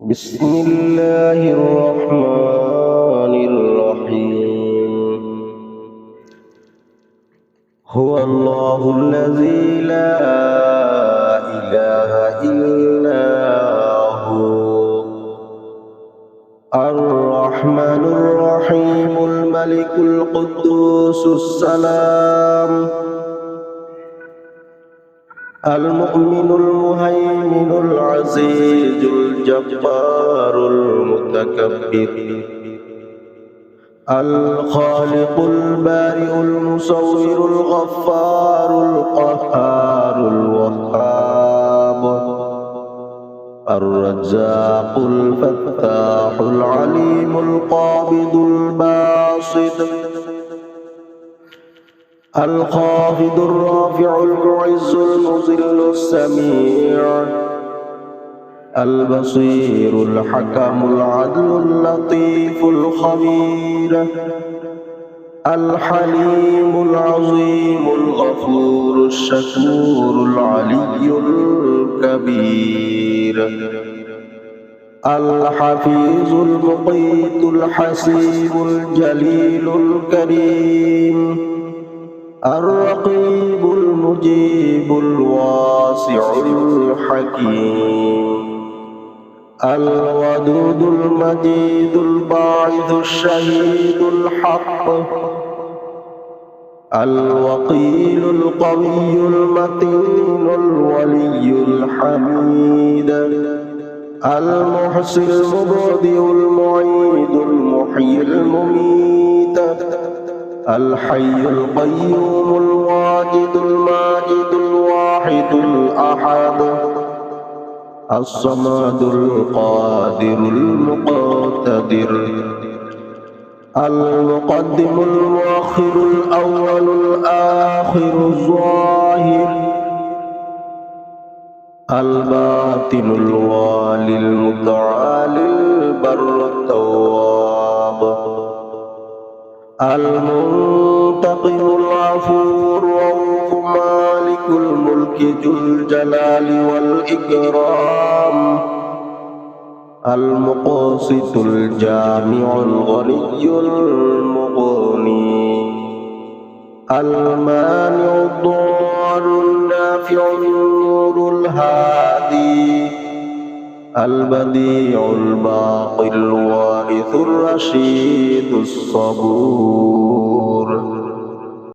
بسم الله الرحمن الرحيم. هو الله الذي لا إله إلا هو. الرحمن الرحيم الملك القدوس السلام. المؤمن المهيمن العزيز الجبار المتكبر الخالق البارئ المصور الغفار القهار الوهاب الرزاق الفتاح العليم القابض الباسط الخافض الرافع المعز المذل السميع البصير الحكم العدل اللطيف الخبير الحليم العظيم الغفور الشكور العلي الكبير الحفيظ المقيت الحسيب الجليل الكريم الرقيب المجيب الواسع الحكيم. الودود المجيد الباعث الشهيد الحق. الوقيل القوي المتين الولي الحميد. المحسن المبدئ المعيد الحي القيوم الواجد الماجد الواحد الأحد الصمد القادر المقتدر المقدم المؤخر الأول الآخر الظاهر الباطن الوالي المتعالي المنتقم العفو الرؤوف مالك الملك ذو الجلال والإكرام. المقسط الجامع الغني المغني. المانع الضار النافع النور الهادي. البديع الباقي الوارث الرشيد الصبور.